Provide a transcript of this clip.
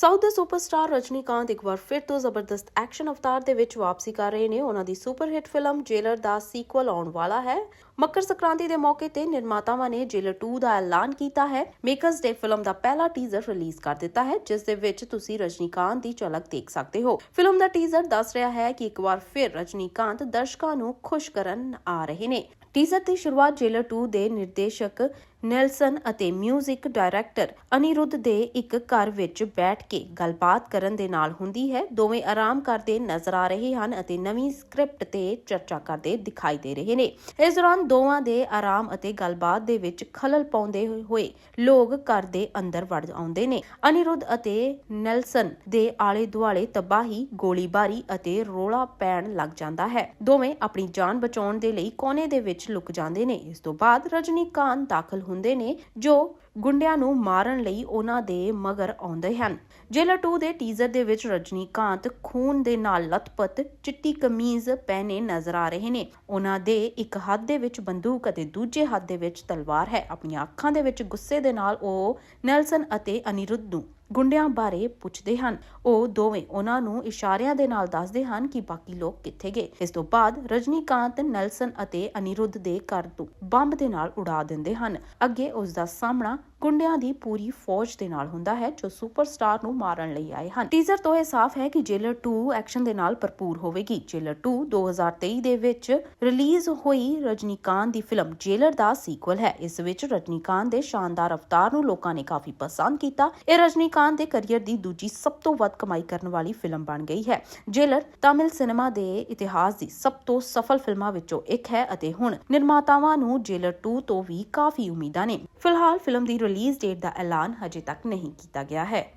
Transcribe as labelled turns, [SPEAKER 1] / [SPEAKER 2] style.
[SPEAKER 1] South ਦੇ superstar Rajinikanth ਇੱਕ ਵਾਰ ਫਿਰ ਤੋਂ ਜ਼ਬਰਦਸਤ ਐਕਸ਼ਨ ਅਵਤਾਰ ਦੇ ਵਿੱਚ ਵਾਪਸੀ ਕਰ ਰਹੇ ਨੇ। ਉਹਨਾਂ ਦੀ ਸੁਪਰ ਹਿੱਟ ਫਿਲਮ ਜੇਲਰ ਦਾ ਸੀਕਵਲ ਆਉਣ ਵਾਲਾ ਹੈ। ਮਕਰ ਸੰਕ੍ਰਾਂਤੀ ਦੇ ਮੌਕੇ ਤੇ ਨਿਰਮਾਤਾਵਾਂ ਨੇ ਜੇਲਰ 2 ਦਾ ਐਲਾਨ ਕੀਤਾ ਹੈ। ਮੇਕਰਸ ਨੇ ਫਿਲਮ ਦਾ ਪਹਿਲਾ ਟੀਜ਼ਰ ਰਿਲੀਜ਼ ਕਰ ਦਿੱਤਾ ਹੈ, ਜਿਸ ਦੇ ਵਿੱਚ ਤੁਸੀਂ ਰਜਨੀਕਾਂਤ ਦੀ ਝਲਕ ਦੇਖ ਸਕਦੇ ਹੋ। ਫਿਲਮ ਦਾ ਟੀਜ਼ਰ ਦੱਸ ਰਿਹਾ ਹੈ ਕਿ ਇੱਕ ਵਾਰ ਫਿਰ ਰਜਨੀਕਾਂਤ ਦਰਸ਼ਕਾਂ ਨੂੰ ਖੁਸ਼ ਕਰਨ ਆ ਰਹੇ ਨੇ। ਟੀਜ਼ਰ ਦੀ ਸ਼ੁਰੂਆਤ ਜੇਲਰ 2 ਦੇ ਨਿਰਦੇਸ਼ਕ ਨੈਲਸਨ ਅਤੇ 뮤직 ਡਾਇਰੈਕਟਰ ਅਨਿਰੁੱਧ ਦੇ ਇੱਕ ਘਰ ਵਿੱਚ ਬੈਠ ਕੇ ਗੱਲਬਾਤ ਕਰਨ ਦੇ ਨਾਲ ਹੁੰਦੀ ਹੈ। ਦੋਵੇਂ ਆਰਾਮ ਕਰਦੇ ਨਜ਼ਰ ਆ ਰਹੇ ਹਨ ਅਤੇ ਨਵੀਂ ਸਕ੍ਰਿਪਟ ਤੇ ਚਰਚਾ ਕਰਦੇ ਦਿਖਾਈ ਦੇ ਰਹੇ ਨੇ। ਇਸ ਦੌਰਾਨ ਦੋਵਾਂ ਦੇ ਆਰਾਮ ਅਤੇ ਗੱਲਬਾਤ ਦੇ ਵਿੱਚ ਖਲਲ ਪਾਉਂਦੇ ਹੋਏ ਲੋਕ ਘਰ ਦੇ ਅੰਦਰ ਵੜ ਆਉਂਦੇ ਨੇ। ਅਨਿਰੁੱਧ ਅਤੇ ਨੈਲਸਨ ਦੇ ਆਲੇ ਦੁਆਲੇ ਤਬਾਹੀ, ਗੋਲੀਬਾਰੀ ਅਤੇ ਰੋਲਾ ਪੈਣ ਲੱਗ ਜਾਂਦਾ ਹੈ। ਦੋਵੇਂ ਆਪਣੀ ਜਾਨ ਬਚਾਉਣ ਦੇ ਲਈ ਕੋਨੇ ਦੇ ਵਿੱਚ ਲੁਕ ਜਾਂਦੇ ਨੇ। ਇਸ ਤੋਂ ਬਾਅਦ ਰਜਨੀਕਾਂਤ ਦਾਖਲ ਹੁੰਦੇ ਨੇ, ਜੋ ਗੁੰਡਿਆਂ ਨੂੰ ਮਾਰਨ ਲਈ ਉਹਨਾਂ ਦੇ ਮਗਰ ਆਉਂਦੇ ਹਨ। ਜੇਲਰ 2 ਦੇ ਟੀਜ਼ਰ ਦੇ ਵਿੱਚ ਰਜਨੀਕਾਂਤ ਖੂਨ ਦੇ ਨਾਲ ਲਤਪਤ ਚਿੱਟੀ ਕਮੀਜ਼ ਪਹਿਨੇ ਨਜ਼ਰ ਆ ਰਹੇ ਨੇ। ਉਹਨਾਂ ਦੇ ਇੱਕ ਹੱਥ ਦੇ ਵਿੱਚ ਬੰਦੂਕ ਅਤੇ ਦੂਜੇ ਹੱਥ ਦੇ ਵਿੱਚ ਤਲਵਾਰ ਹੈ। ਆਪਣੀਆਂ ਅੱਖਾਂ ਦੇ ਵਿੱਚ ਗੁੱਸੇ ਦੇ ਨਾਲ ਉਹ ਨੈਲਸਨ ਅਤੇ ਅਨਿਰੁੱਧ ਨੂੰ ਗੁੰਡਿਆਂ ਬਾਰੇ ਪੁੱਛਦੇ ਹਨ। ਉਹ ਦੋਵੇਂ ਉਹਨਾਂ ਨੂੰ ਇਸ਼ਾਰਿਆਂ ਦੇ ਨਾਲ ਦੱਸਦੇ ਹਨ ਕਿ ਬਾਕੀ ਲੋਕ ਕਿੱਥੇ ਗਏ। ਇਸ ਤੋਂ ਬਾਅਦ ਰਜਨੀਕਾਂਤ, ਨੈਲਸਨ ਅਤੇ ਅਨਿਰੁੱਧ ਦੇ ਘਰ ਤੋਂ ਬੰਬ ਦੇ ਨਾਲ ਉਡਾ ਦਿੰਦੇ ਹਨ। ਅੱਗੇ ਉਸ ਦਾ ਸਾਹਮਣਾ ਗੁੰਡਿਆਂ ਦੀ ਪੂਰੀ ਫੌਜ ਦੇ ਨਾਲ ਹੁੰਦਾ ਹੈ, ਜੋ ਸੁਪਰਸਟਾਰ ਨੂੰ ਮਾਰਨ ਲਈ ਆਏ ਹਨ। ਟੀਜ਼ਰ ਤੋਂ ਇਹ ਸਾਫ਼ ਹੈ ਕਿ ਜੇਲਰ 2 ਐਕਸ਼ਨ ਦੇ ਨਾਲ ਭਰਪੂਰ ਹੋਵੇਗੀ। ਜੇਲਰ 2 2023 ਦੇ ਵਿੱਚ ਰਿਲੀਜ਼ ਹੋਈ ਰਜਨੀਕਾਂਤ ਦੀ ਫਿਲਮ ਜੇਲਰ ਦਾ ਸੀਕਵਲ ਹੈ। ਇਸ ਵਿੱਚ ਰਜਨੀਕਾਂਤ ਦੇ ਸ਼ਾਨਦਾਰ ਅਵਤਾਰ ਨੂੰ ਲੋਕਾਂ ਨੇ ਕਾਫੀ ਪਸੰਦ ਕੀਤਾ। ਇਹ ਰਜਨੀਕਾਂਤ ਦੇ ਕੈਰੀਅਰ ਦੀ ਦੂਜੀ ਸਭ ਤੋਂ ਵੱਧ ਕਮਾਈ ਕਰਨ ਵਾਲੀ ਫਿਲਮ ਬਣ ਗਈ ਹੈ। ਜੇਲਰ ਤਾਮਿਲ ਸਿਨੇਮਾ ਦੇ ਇਤਿਹਾਸ ਦੀ ਸਭ ਤੋਂ ਸਫਲ ਫਿਲਮਾਂ ਵਿੱਚੋਂ ਇੱਕ ਹੈ ਅਤੇ ਹੁਣ ਨਿਰਮਾਤਾਵਾਂ ਨੂੰ ਜੇਲਰ 2 ਤੋਂ ਵੀ ਕਾਫੀ ਉਮੀਦਾਂ ਨੇ। ਫਿਲਹਾਲ ਫਿਲਮ ਦੀ ਰਿਲੀਜ਼ ਡੇਟ ਦਾ ਐਲਾਨ ਹਜੇ ਤੱਕ ਨਹੀਂ ਕੀਤਾ ਗਿਆ ਹੈ।